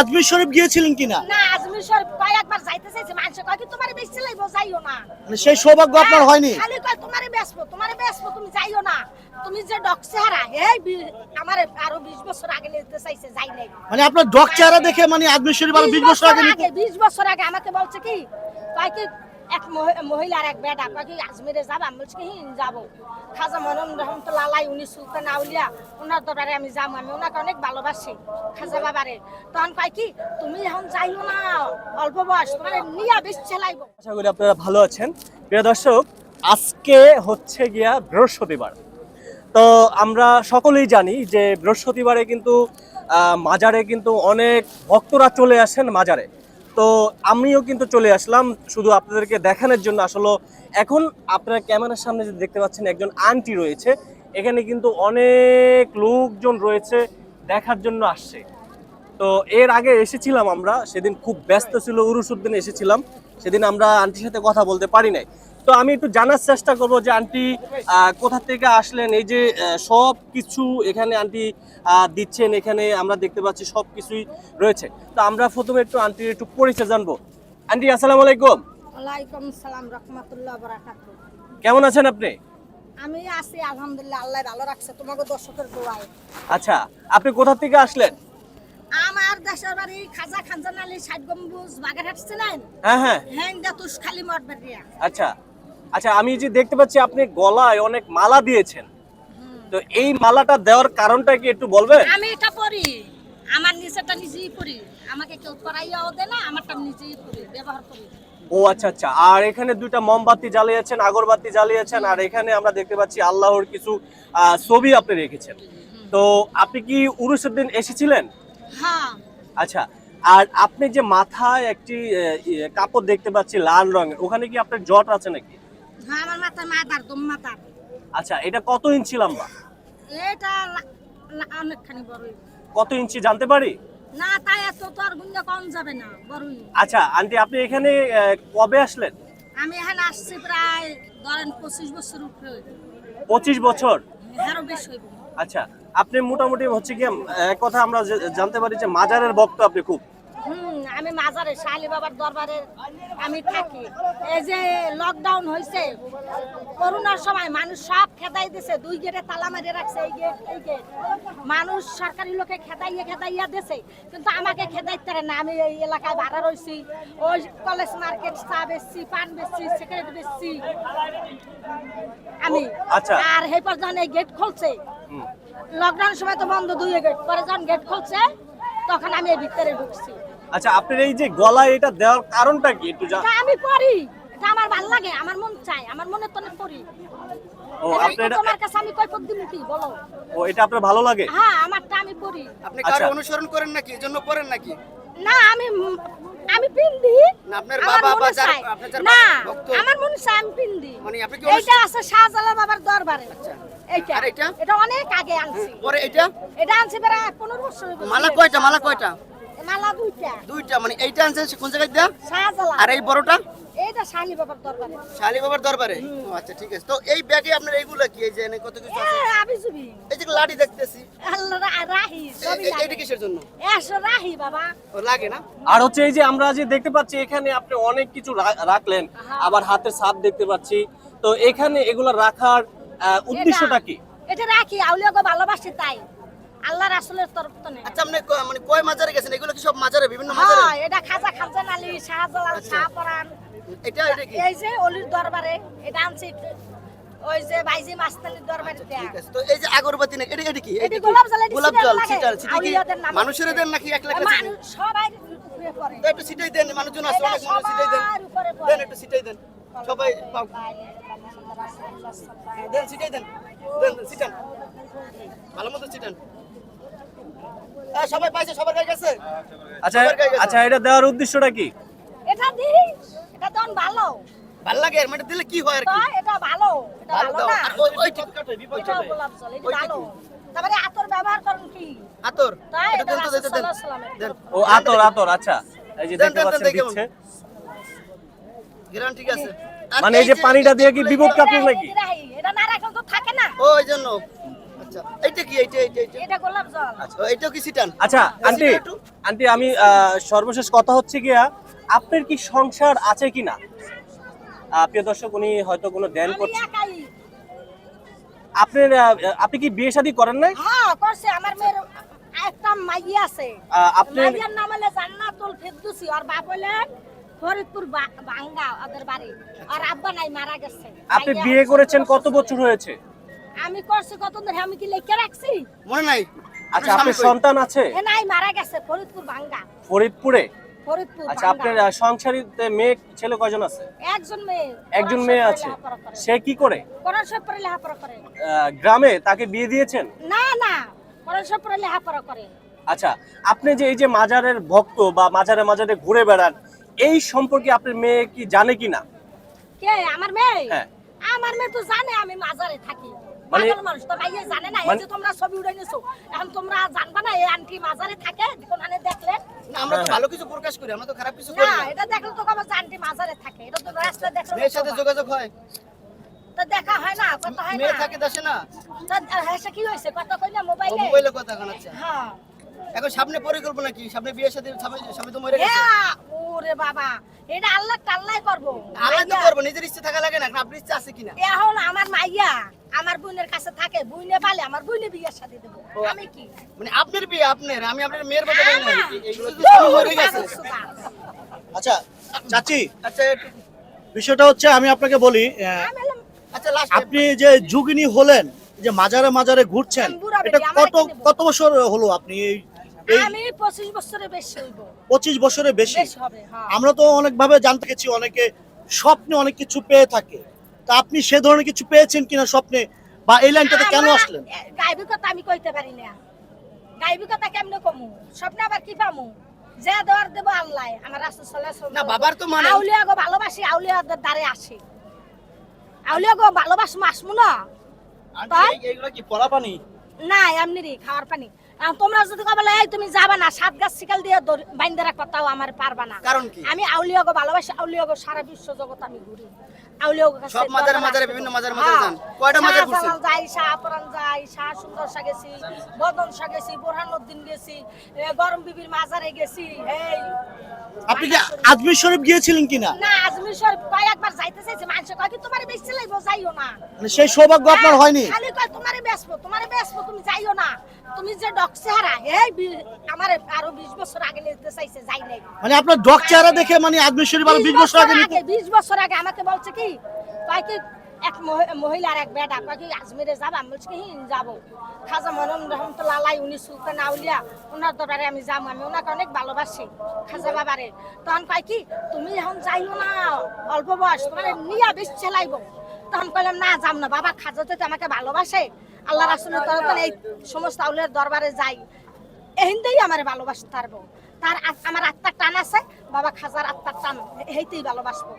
আজমির শরীফ গিয়েছিলেন কিনা? না আজমির শরীফ কয়েকবার যাইতে চাইছে মানুষ কয় কি তোমার বেশি লাগবো যাইও না। মানে সেই সৌভাগ্য আপনার হয়নি? খালি কয় তোমারে বেসবো তোমারে বেসবো তুমি যাইও না। তুমি যে ডক চেহারা এই আমার আরও বিশ বছর আগে নিতে চাইছে যাই নাই। মানে আপনার ডক চেহারা দেখে মানে আজমির শরীফ আরও বিশ বছর আগে নিতে- বিশ বছর আগে আমাকে বলছে কি কয় কি এক মহি- মহিলার এক বেটা, কয় কি আজমিরে যাব? আমি বলছি হিন যাব। খাজা মনন রহমতুল্লাহ আলাই উনি সুলতান আউলিয়া ওনার দরবারে আমি যাব। আমি ওনাকে অনেক ভালোবাসি, খাজা বাবারে। তখন কয় কি, তুমি এখন যাইও না, অল্প বয়স, তোমার নিয়া বেশ চালাইবো। আশা করি আপনারা ভালো আছেন। প্রিয় দর্শক, আজকে হচ্ছে গিয়া বৃহস্পতিবার। তো আমরা সকলেই জানি যে বৃহস্পতিবারে কিন্তু মাজারে কিন্তু অনেক ভক্তরা চলে আসেন মাজারে। তো আমিও কিন্তু চলে আসলাম শুধু আপনাদেরকে দেখানোর জন্য। আসলে এখন আপনারা ক্যামেরার সামনে যে দেখতে পাচ্ছেন একজন আন্টি রয়েছে, এখানে কিন্তু অনেক লোকজন রয়েছে, দেখার জন্য আসছে। তো এর আগে এসেছিলাম আমরা, সেদিন খুব ব্যস্ত ছিল উরুসুদ্দিন এসেছিলাম। সেদিন আমরা আন্টির সাথে কথা বলতে পারি নাই। তো আমি একটু জানার চেষ্টা করব যে আন্টি কোথা থেকে আসলেন? এই যে সব কিছু এখানে আন্টি দিচ্ছেন এখানে আমরা দেখতে পাচ্ছি সব কিছুই রয়েছে। তো আমরা প্রথমে একটু আন্টির একটু পরিচয় জানব। আন্টি আসসালামু আলাইকুম। ওয়ালাইকুম সালাম রহমতুল্লাহ বারাকাতু কেমন আছেন আপনি? আমি আছি আলহামদুলিল্লাহ আল্লাহ ভালো রাখছে তোমাকে দর্শকের দোয়ায়। আচ্ছা আপনি কোথা থেকে আসলেন? আমার দেশের বাড়ি খাজা খানজান আলী ষাট গম্বুজ বাগেরহাট ছিলেন হ্যাঁ হ্যাঁ। হ্যাং খালি মঠবাড়িয়া আচ্ছা। আচ্ছা আমি যে দেখতে পাচ্ছি আপনি গলায় অনেক মালা দিয়েছেন। তো এই মালাটা দেওয়ার কারণটা কি একটু বলবেন? আমি এটা পড়ি আমার নিচেটা নিজেই পড়ি আমাকে কেউ করাইয়াও দেয় না আমারটা নিজেই পড়ি ব্যবহার করি। ও আচ্ছা আচ্ছা। আর এখানে দুইটা মোমবাতি জ্বালিয়েছেন আগরবাতি জ্বালিয়েছেন আর এখানে আমরা দেখতে পাচ্ছি আল্লাহর কিছু ছবি আপনি রেখেছেন। তো আপনি কি উরুসুদ্দিন এসেছিলেন? হ্যাঁ আচ্ছা আর আপনি যে মাথায় একটি কাপড় দেখতে পাচ্ছি লাল রঙের ওখানে কি আপনার জট আছে নাকি? হ্যাঁ আমার মাথায় মাথার দম মাথার আচ্ছা এটা কত ইঞ্চি লম্বা? এটা অনেকখানি কত ইঞ্চি জানতে পারি? না তাই এত তো আর গুঞ্জা কম যাবে না বড়ই আচ্ছা আন্টি আপনি এখানে কবে আসলেন? আমি এখানে আসছি প্রায় ধরেন পঁচিশ বছর উপরে পঁচিশ বছর? আরও বেশি আচ্ছা আপনি মোটামুটি হচ্ছে কি এক কথা আমরা জানতে পারি যে মাজারের ভক্ত আপনি খুব। আমি মাজারে শালি বাবার দরবারে আমি থাকি। এই যে লকডাউন হয়েছে করোনার সময় মানুষ সব খেদাই দিছে দুই গেটে তালা মারিয়ে রাখছে এই গেট এই গেট। মানুষ সরকারি লোকে খেদাইয়ে খেদাইয়া দিছে কিন্তু আমাকে খেদাইতে পারে না। আমি এই এলাকায় ভাড়া রয়েছি ওই কলেজ মার্কেট চা বেচছি পান বেচছি সিগারেট বেচছি। আমি আচ্ছা। আর সেই পর যখন এই গেট খুলছে। লকডাউন সময় তো বন্ধ দুই গেট। পরে যখন গেট খুলছে তখন আমি এই ভিতরে ঢুকছি। আচ্ছা আপনার এই যে গলায় এটা দেওয়ার কারণটা কি? একটু জান আমি পড়ি। এটা আমার ভালো লাগে আমার মন চাই আমার মনে তো অনেক পড়ি। ও আপনি এটা তোমার কাছে আমি কয় দিমু কি? বলো। ও এটা আপনার ভালো লাগে? হ্যাঁ আমারটা আমি পড়ি। আপনি কার কারও অনুসরণ করেন নাকি? এজন্য পড়েন নাকি? না আমি আমি পিন্দি। না, আপনার বাবা বা যার- আপনার না আমার মনে চায় আমি পিন্দি। মানে আপনি কি এইটা আছে শাহজালাল বাবার দরবারে। এইটা। আর এটা? এটা অনেক আগে আনছি। পরে এটা এটা আনছি প্রায় পনেরো বছর গেছে। মালা কয়টা মালা কয়টা? মালা দুইটা। দুইটা মানে এইটা আনছেন কোন জায়গায় দেয়া? শাহজালাল। আর এই বড়টা? এইটা শালি বাবার দরবারে। শালি বাবার দরবারে? আচ্ছা ঠিক আছে। তো এই ব্যাগে আপনার এইগুলা কি? এই যে এনে কত কিছু আছে? আমি জুবি এই যে লাঠি দেখতেছি। আল্লাহ রাহি সবই লাগে। এইটা কিসের জন্য? একশো রাহি বাবা। ও লাগে না? আর হচ্ছে এই যে আমরা যে দেখতে পাচ্ছি এখানে আপনি অনেক কিছু রাখলেন। আবার হাতের ছাপ দেখতে পাচ্ছি। তো এখানে এগুলো রাখার উদ্দেশ্যটা কি? এটা রাখি আউলিয়া গো ভালোবাসি তাই। আল্লাহ রাসুলের তরফ তো নেই। আচ্ছা আপনি মানে কয় মাজারে গেছেন? এগুলো কি সব মাজারে বিভিন্ন মাজারে? হ্যাঁ এটা খাজা খাজান আলী শাহজালাল শাহপরান এটা এটা কি? এই যে অলির দরবারে এটা আনছি ওই যে বাইজি মাস্তানির দরবারে ঠিক আছে তো এই যে আগরবাতি নাকি এটা এটা কি? এটা এটা গোলাপ জল, গোলাপ জল লাগে। ছিটার কি? মানুষের দেন নাকি এক লাখ মানুষ সবাই উপরে পড়ে। একটু সিটাই দেন মানুষজন আছে অনেক মানুষ সিটাই দেন। সবার উপরে পড়ে। দেন একটু সিটাই দেন। সবাই পাও। দেন সিটাই দেন। দেন দেন, সিটান। ভালো মতো সিটান। সবাই পাইছে সবার কাছে আচ্ছা সবার গায়ে গেছে। আচ্ছা এটা দেওয়ার উদ্দেশ্যটা কি? এটা দিই। এটা তখন ভালো। ভালো লাগে আর মানে দিলে কি হয় আর কি? এটা ভালো। এটা ভালো না? আর ওই ওই ঠিক এটাও গোলাপ জল এটা ভালো। তারপরে আতর ব্যবহার করেন কি? আতর? তাই এটা এটা তো দেন তো দেন। ও আতর আতর আচ্ছা। এই যে দেখতে পাচ্ছেন দিচ্ছে। গ্রান ঠিক আছে। মানে এই যে পানিটা দিয়ে কি বিপদ কাটবে নাকি? এটা না রাখলে তো থাকে না। ও এই জন্য। আচ্ছা এইটা কি? এইটা এইটা এইটা। এটা গোলাপ জল। ও, এইটাও কি সিটান? আচ্ছা আন্টি আন্টি আমি আহ, সর্বশেষ কথা হচ্ছে গিয়া আপনার কি সংসার আছে কিনা? আহ, প্রিয় দর্শক উনি হয়তো কোনো ধ্যান আমি করছে। একাই। আপনার আপনি কি বিয়ে শাদী করেন নাই? হ্যাঁ করছে। আমার মেয়ের একটা মাইয়া আছে। আপনার মাইয়ার নাম হলে জান্নাতুল ফেরদৌসি। আর বাপ হলে ফরিদপুর বাঙ্গা ওদের বাড়ি। আর আব্বা নাই মারা গেছে। আপনি বিয়ে করেছেন কত বছর হয়েছে? আমি করছি কত ধরে? আমি কি লিখে রাখছি? মনে নাই। আচ্ছা আপনার সন্তান আছে? নাই মারা গেছে ফরিদপুর বাঙ্গা। ফরিদপুরে? ফরিদপুর আচ্ছা আপনার বাঙ্গা। সংসারিতে মেয়ে ছেলে কয়জন আছে? একজন মেয়ে একজন মেয়ে আছে। সে কি করে? লেখাপড়া গ্রামে তাকে বিয়ে দিয়েছেন? না না লেখাপড়া করে। আচ্ছা আপনি যে এই যে মাজারের ভক্ত বা মাজারে মাজারে ঘুরে বেড়ান এই সম্পর্কে আপনার মেয়ে কি জানে কি না কে? আমার মেয়ে? হ্যাঁ। আমার মেয়ে তো জানে আমি মাজারে থাকি। মানে- মানুষ তো ভাইয়া জানে না এই মানে- যে তোমরা ছবি উড়াই নিছো এখন তোমরা জানবা না এই আন্টি মাজারে থাকে কোনখানে দেখলে। আমরা তো হ্যাঁ। ভালো কিছু প্রকাশ করি আমরা তো খারাপ কিছু করি না। এটা দেখলে তো কবে আন্টি মাজারে থাকে এটা তো রাস্তায় দেখলে মেয়ের সাথে যোগাযোগ হয়। তো দেখা হয় না কথা হয় না। মেয়ে থাকে দেশে না। তো কি হয়েছে? কথা কই না ও মোবাইলে মোবাইলে কথা কানাচ্ছে। হ্যাঁ। এখন সামনে পরিকল্পনা কি? সামনে বিয়ের সাথে সামনে তো মরে গেছে। ওরে বাবা এটা আল্লাহ টাল্লাই করব। আল্লাহ তো। করব নিজের ইচ্ছে থাকা লাগে না আপনার ইচ্ছে আছে কিনা? এখন আমার মাইয়া আমার বোনের কাছে থাকে বুইনে পালে আমার বুইনে বিয়ের সাথে দেবো। আমি কি? মানে আপনার বিয়ে আপনার? আমি আপনার মেয়ের কথা বলি না। এগুলো তো মরে গেছে। আচ্ছা চাচি আচ্ছা বিষয়টা হচ্ছে আমি আপনাকে বলি আচ্ছা লাস্ট আপনি যে যুগিনী হলেন যে মাজারে মাজারে ঘুরছেন এটা কত কত বছর হলো আপনি এই পঁচিশ বছরের বেশি হইব। পঁচিশ বছরের বেশি। হবে হ্যাঁ। আমরা তো অনেক ভাবে জানতে গেছি অনেকে স্বপ্নে অনেক কিছু পেয়ে থাকে। তা আপনি সে ধরনের কিছু পেয়েছেন কিনা স্বপ্নে? বা এই লাইনটাতে কেন আসলেন? আমি কইতে পারি না। কেমনে কমু? স্বপ্নে আবার কি পামু? যে দর দেব আল্লাহ আমার রাসূল সাল্লাল্লাহু আলাইহি না, বাবার তো মানে- আউলিয়া গো ভালোবাসি আউলিয়াদের দ্বারে আসি। আউলিয়া গো ভালোবাস মাসমু না? তাই? এইগুলো কি পড়া পানি? না এমনি রে খাওয়ার পানি। তোমরা যদি কবলে এই তুমি যাবা না সাত গাছ শিকাল দিয়ে বাইন্দে রাখবা তাও আমার পারবা না। কারণ কি? আমি আউলিয়া গো ভালোবাসি আউলিয়া গো সারা বিশ্ব জগৎ আমি ঘুরি। আউলিয়া সব মাজারে মাজারে বিভিন্ন মাজারে মাজারে হ্যাঁ। যান। কয়টা মাজার ঘুরছেন? যাই শাহপুরান যাই শাহ সুন্দর শাহ গেছি বদন শাহ গেছি বোরহানুদ্দিন গেছি গরম বিবির মাজারে গেছি এই আপনি কি আজমির শরীফ গিয়েছিলেন কিনা? না আজমির শরীফ কয়েকবার যাইতে চাইছে? মানুষ কয় কি তোমার বেশি লাগবো যাইও না। মানে সেই সৌভাগ্য আপনার হয়নি? খালি কয় তোমারে বেসবো তোমারে বেসবো তুমি যাইও না। তুমি যে ডক চেহারা এই আমারে আরও 20 বছর আগে নিতে চাইছে যাই নাই। মানে আপনার ডক চেহারা দেখে মানে আজমির শরীফ আরও বছর আগে 20 বছর আগে আমাকে বলছে কি কয় কি এক মহি- মহিলার এক বেটা কয় কি আজমিরে যাবা? আমি বলছি কি হিন যাব। খাজা মনন রহমতুল্লাহ আলাই উনি সুলতান আউলিয়া ওনার দরবারে আমি যাব। আমি ওনাকে অনেক ভালোবাসি খাজা বাবারে। তখন কয় কি তুমি এখন যাইও না অল্প বয়স তোমার নিয়া বেশ চালাইবো। তখন কইলাম না যাম না বাবা খাজা তো আমাকে ভালোবাসে আল্লাহ রাসুলের তরফ এই সমস্ত আউলিয়ার দরবারে যাই। এহিন্দেই আমার ভালোবাসতে পারব। তার আমার আত্মার টান আছে বাবা খাজার আত্মার টান হেইতেই ভালোবাসবো।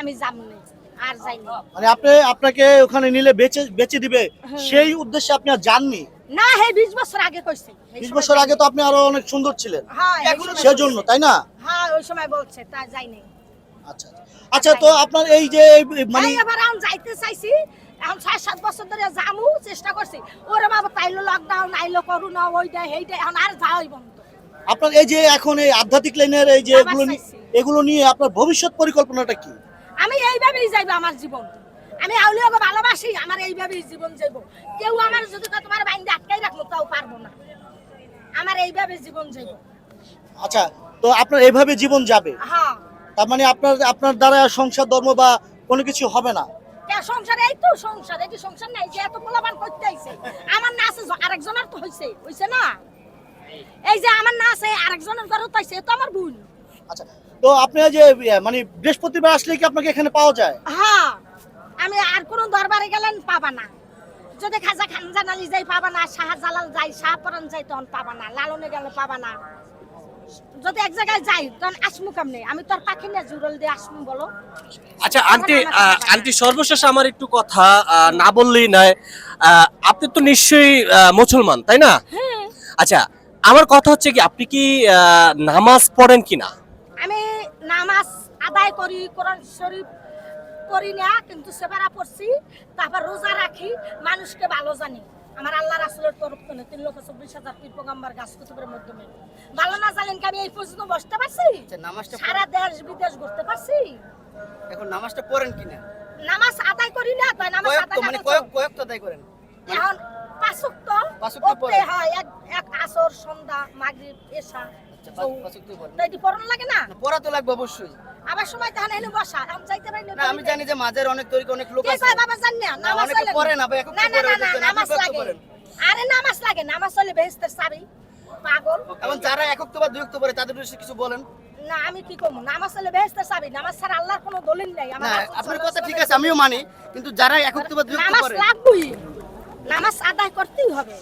আমি যামনি আর যাইনি। মানে আপনি আপনাকে ওখানে নিলে বেচে বেচে দিবে সেই উদ্দেশ্যে আপনি আর যাননি? না হে বিশ বছর আগে কইছে। এই বিশ সময় বছর আগে তো আপনি আরও অনেক সুন্দর ছিলেন। হ্যাঁ সেজন্য তাই না? হ্যাঁ ওই সময় বলছে তা যাইনি। আচ্ছা আচ্ছা তো আপনার এই যে মানে এবার এখন যাইতে চাইছি এখন ছয় সাত বছর ধরে যামু চেষ্টা করছি। ওরে বাবা তাইলো লকডাউন আইলো করোনা ওইটা এইটা এখন আর যাওয়াই বন্ধ আপনার এই যে এখন এই আধ্যাত্মিক লাইনের এই যে এগুলো এগুলো নিয়ে আপনার ভবিষ্যৎ পরিকল্পনাটা কি? আমি এইভাবেই যাইবো আমার জীবন। আমি আউলিয়াকে ভালোবাসি আমার এইভাবেই জীবন যাইবো। কেউ আমার যদি তোমার বাইন্দে আটকাই রাখল তাও পারব না। আমার এইভাবে জীবন যাইবো। আচ্ছা তো আপনার এইভাবে জীবন যাবে? হ্যাঁ। তার মানে আপনার আপনার দ্বারা সংসার ধর্ম বা কোনো কিছু হবে না? কে সংসার? এই তো সংসার এই কি সংসার নাই যে এত পোলাপান করতে আইছে। আমার না আছে জ- আরেকজনের তো হইছে হইছে না? এই যে আমার না আছে আরেকজনের ঘরে তো হইছে তো আমার ভুল আচ্ছা তো আপনি যে মানে বৃহস্পতিবার আসলে কি আপনাকে এখানে পাওয়া যায়? হ্যাঁ আমি আর কোন দরবারে গেলেন পাবা না। যদি খাজা খানজান আলী যাই পাবা না শাহজালাল যাই শাহপরান যাই তখন পাবা না। লালনে গেলে পাবা না। যদি এক জায়গায় যাই তখন আসমু কেমনে? আমি তোর পাখি না জুরল দিয়ে আসমু বলো। আচ্ছা আন্টি আমার আন্টি সর্বশেষ আমার একটু কথা না বললেই নয়। আপনি তো নিশ্চয়ই মুসলমান তাই না? হ্যাঁ। আচ্ছা আমার কথা হচ্ছে কি আপনি কি আহ, নামাজ পড়েন কিনা? নামাজ আদায় করি কোরআন শরীফ পড়ি না কিন্তু সেবারা পড়ছি। তারপর রোজা রাখি মানুষকে ভালো জানি। আমার আল্লাহ রাসুলের তরফ থেকে তিন লক্ষ চব্বিশ হাজার পীর পগাম্বার গাছ কুতুবের মাধ্যমে। ভালো না জানেন কি আমি এই পর্যন্ত বসতে পারছি? সারা দেশ বিদেশ ঘুরতে পারছি? এখন নামাজটা পড়েন কিনা নামাজ আদায় করি না তাই নামাজ আদায় মানে কয়েক কয়েক তো আদায় করেন। এখন পাঁচক তো পাঁচক। হয় এক এক আসর সন্ধ্যা মাগরিব এশা। আচ্ছা পাঁচ- পাঁচ ওয়াক্ত পড়েন। তো এটি পড়ন লাগে না? পড়া তো লাগবে অবশ্যই। আবার সময় তখন এনে বসা আমি যাইতে পারি না আমি জানি যে মাঝের অনেক তরিকা অনেক লোক আছে। বাবা জান না না, নামাজ অনেকে চলে পড়ে না, ভাই, না না নামাজ লাগে। আরে নামাজ লাগে নামাজ চলে বেহেস্তের সাবি পাগল। এখন যারা একক তো বা দুই পড়ে তাদের বিষয়ে কিছু বলেন। না আমি কি করব? নামাজ চলে বেহেস্তের সাবি নামাজ ছাড়া আল্লাহর কোনো দলিল নাই আমার না আপনার কথা ঠিক আছে আমিও মানি কিন্তু যারা একক তো বা দুই তো নামাজ পড়ে লাগবেই। নামাজ আদায় করতেই হবে।